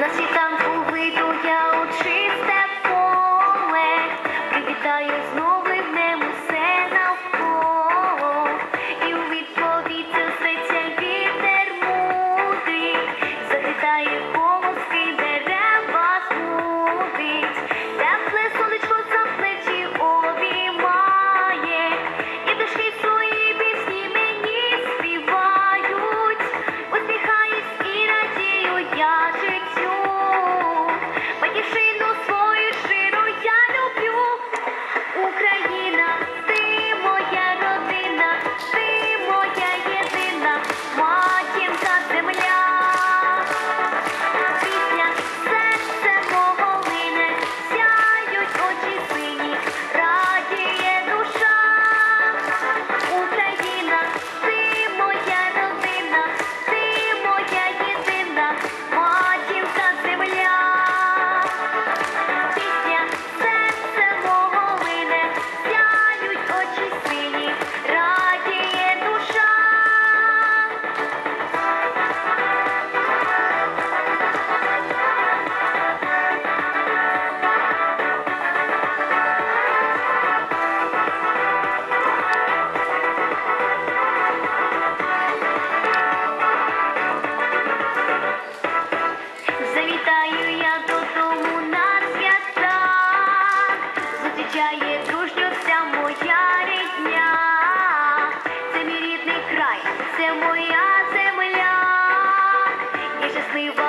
На світанку вийду я у чисте поле, привітаю знову. це моя земля, я щаслива.